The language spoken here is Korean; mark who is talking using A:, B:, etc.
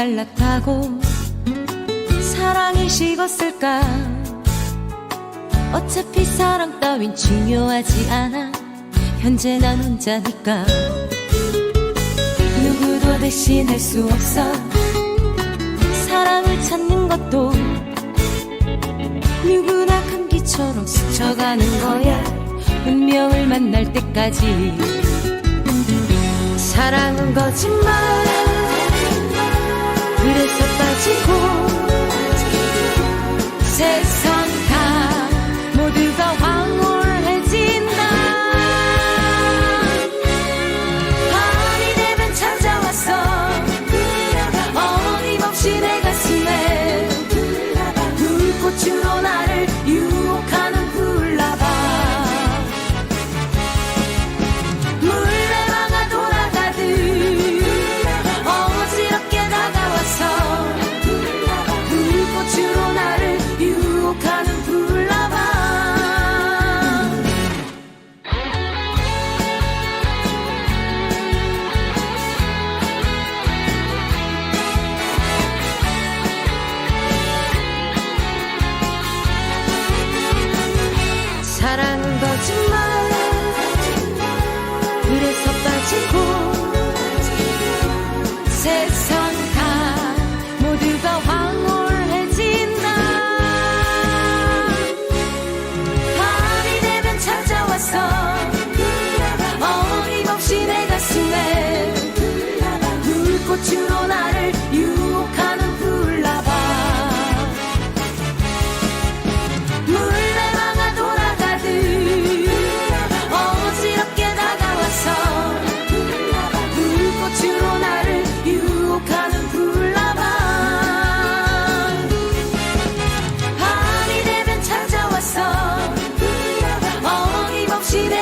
A: 말랐다고 사랑이 식었을까? 어차피 사랑 따윈 중요하지 않아. 현재 난 혼자니까. 누구도 대신할 수 없어. 사랑을 찾는 것도 누구나 감기처럼 스쳐가는 거야. 운명을 만날 때까지. 사랑은 거짓말 집에